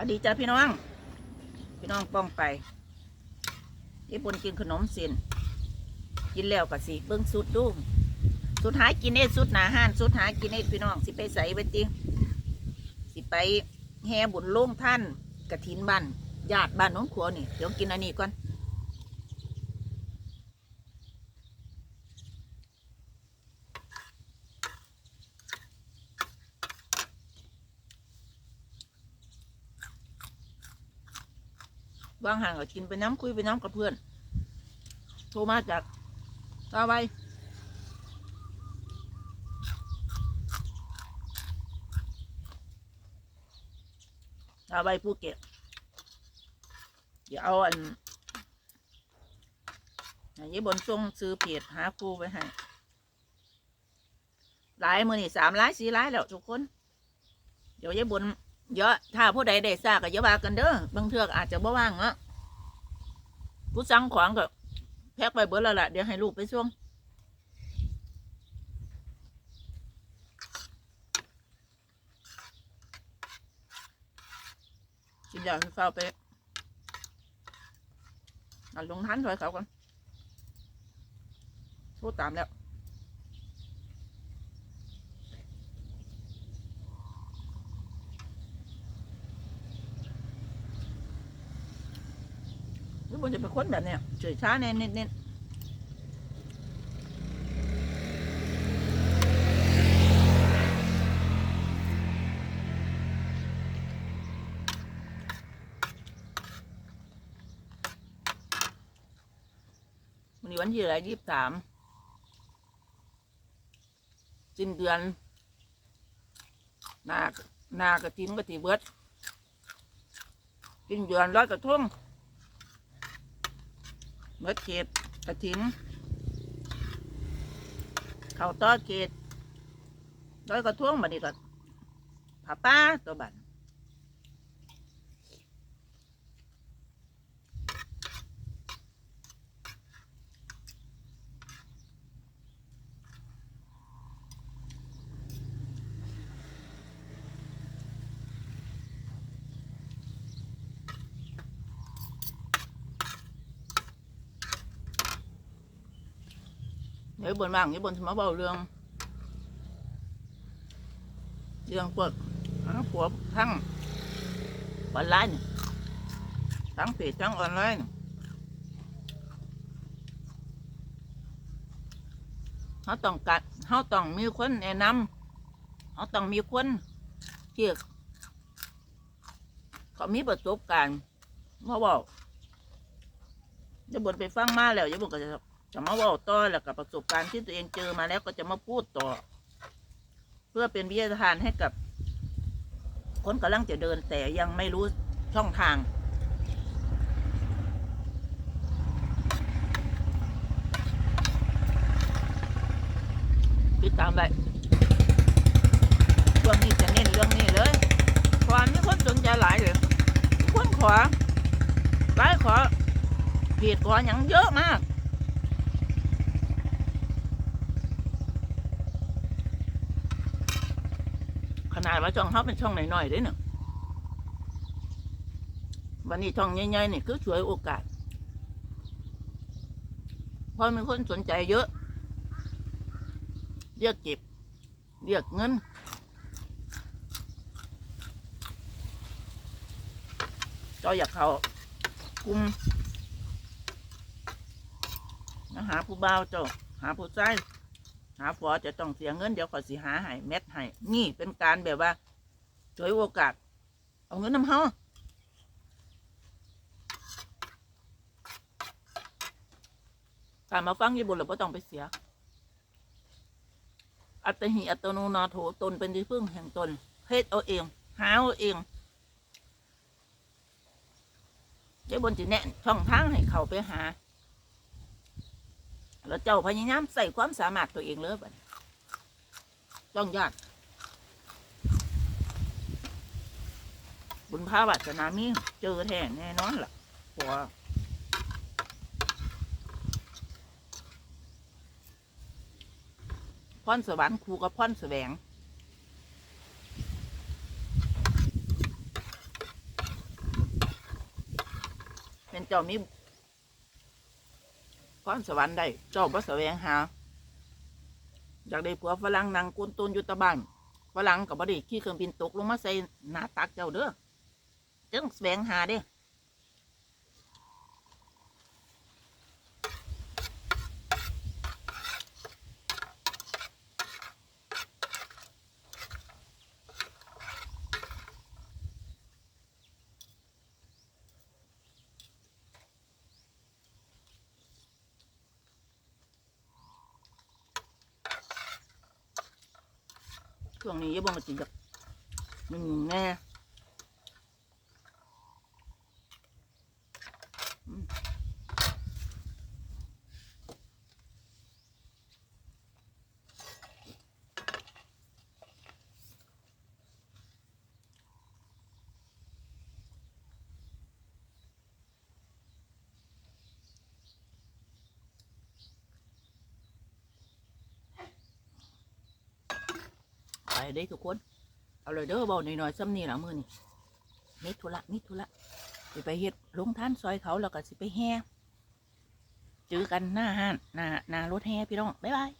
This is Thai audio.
วัสดีจ้าพี่น้อง พี่น้องป้องไปญี่ปุ่นกินขนมสินกินแล้วก็สิเบิ้งสุดดูสุดท้ายกินเอสุดหนาห้านสุดท้ายกินเอพี่น้องสิไปใส่ไปติสิไปแห่บุญโล่งท่านกระถินบ้านญาติบ้านน้องขัวนี่เดี๋ยวกินอันนี้ก่อน วางห่างก็กินไปน้ำคุยไปน้ำกับเพื่อน โทรมาจากตาไวตาไวภูเก็ตเดี๋ยวเอาอันอันนี้บนทรงซื้อเพจหาครูไปให้หลายมือนี่สามร้ายสี่ร้ายแล้วทุกคน เดี๋ยวยายบน เยอะถ้าผู้ใดได้ทราบก็อย่าว่ากันเด้อบางเทือกอาจจะบ่ว่างเนาะผู้สั่งของก็แพ็กไปเบิดแล้วล่ะเดี๋ยวให้ลูกไปส่วงกินยาให้เฝ้าไปเอาลงทันถอยเขาก่อนโทษตามแล้ว หรือบนจะเป็นคนแบบเนี้ยเฉยช้าเน้นเน้นเน้นวันนี้วันที่อะไรยี่สิบสามสิ้นเดือนนากนากระทินกระติเบิดสิ้นเดือนร้อยกระทุ่ง เมื่อเขตกระถินเขาต้อเขตร้อยกระท่วงบัดนี้ก็ผาป้าตัวบัน เดี๋ยวบนบางเดี๋ยวบนสมาเบาเรื่อง เรื่องพวกหาผัวทั้งออนไลน์ทั้งเพจทั้งออนไลน์เขาต้องกัดเขาต้องมีคนแนะนำเขาต้องมีคนที่เขามีประสบการณ์มาบอกจะบนไปฟังมาแล้วจะบนก็จะ จะมาว่าต่อแล้วกับประสบการณ์ที่ตัวเองเจอมาแล้วก็จะมาพูดต่อ เพื่อเป็นวิทยาทานให้กับ คนกำลังจะเดินแต่ยังไม่รู้ช่องทางติดตามไปช่วงนี้จะเน้นเรื่องนี้เลยความมีคนสนใจหลายเลยคนขอหลายขอเพจขออย่างเยอะมาก นาดว่าช่องเขาเป็นช่องหน่อยๆเด้เนาะวันนี้ช่องใหญ่ๆนี่คือช่วยโอกาสเพราะมีคนสนใจเยอะ เรียกเก็บ เรียกเงินเจ้าอยากเขากุมนะหาผู้บ่าวเจ้าหาผู้ชาย หาผัวจะต้องเสียเงินเดี๋ยวขอสิหาให้เม็ดให้นี่เป็นการแบบว่าช่วยโอกาส เอาเงินน้ำเฮาการมาฟังญี่ปุ่นเราไม่ต้องไปเสีย อัตหิอัตโนนาโถตนเป็นที่พึ่งแห่งตนเฮ็ดเอาเอง หาเอาเองเจ้าบนจะแนะช่องทางให้เขาไปหา แล้วเจ้าพยายามใส่ความสามารถตัวเองเลยบัดต้องยากบุญพาวาสนามีเจอแท้แน่นอนล่ะเพราะว่าพรสวรรค์ครูกับพรแสวงเป็นเจ้ามี รสวรรค์ได้เจ้าบ่แสวงหา อยากได้ผัวฝรั่งนางกุนตูนอยู่ตะบ้านฝรั่งกับบ่ได้ขี่เครื่องบินตกลงมาใส่หน้าตักเจ้าเด้อจึงแสวงหาเด้ ช่วงนี้ยาบ่มาจิจักมันแน่ ไปได้ทุกคน เอาเลยเด้อเบาหน่อยๆซ้ำนี่ละมือนี่มิทุระมิทุระสิไปเฮ็ดลงท่านซอยเขาแล้วก็สิไปแห่เจอกันหน้าห้านหน้าหน้ารถแห่พี่น้องบ๊ายบาย